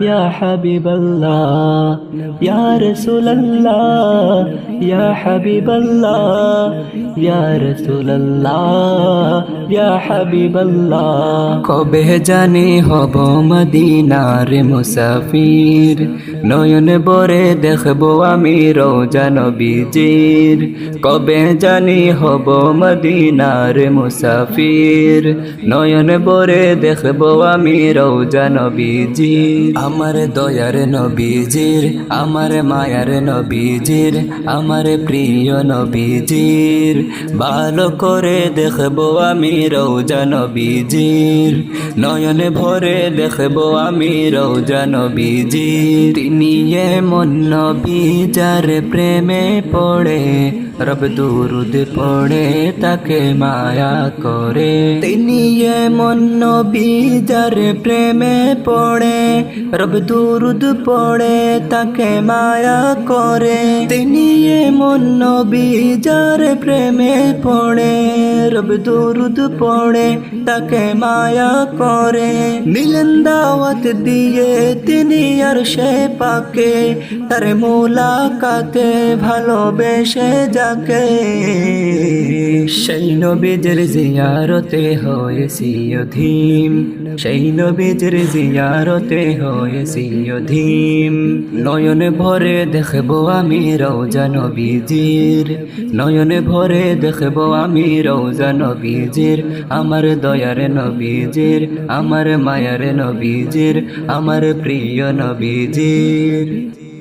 ইয়া হাবিবাল্লাহ ইয়া রাসূলুল্লাহ ইয়া হাবিবাল্লাহ ইয়া রাসূলুল্লাহ ইয়া হাবিবাল্লাহ কবে জানি হব মদিনার মুসাফির। নয়ন বরে দেখব আমি রোজা নবীজির। কবে জানি হব মদিনার মুসাফির। নয়ন বরে দেখব আমি রোজা নবীজির। আমার দয়ার নবীজির, আমার মায়ার নবীজির, আমার প্রিয় নবীজির। ভালো করে দেখব আমি রোজা নবীজির, নয়ন ভরে দেখব আমি রোজা নবীজির। তিনি এমন নবী যার প্রেমে পড়ে, রব দুরুদ পড়ে, তাকে মায়া করে। তিনি এমন নবী যার প্রেমে পড়ে রব দুরুদ পড়ে, তাকে মায়া করে। তিনি এমন নবী যার প্রেমে পড়ে। রব দুরুদ পড়ে, তাকে মায়া করে। মিলন দাওয়াত দিয়ে তিনি আর সে পাকে। তার মোলাকাতে ভালোবেসে যাকে। সেই নবীজের জিয়ারতে হয়েছি অধীম। সেই নবীজের জিয়ারতে হয়েছি অধীম। নয়ন ভরে দেখব আমি রৌজা নবীজির। নয়ন ভরে দেখব আমি রৌজা নবীজির। আমার দয়ার নবীজির, আমার মায়ার নবীজির, আমার প্রিয় নবীজির।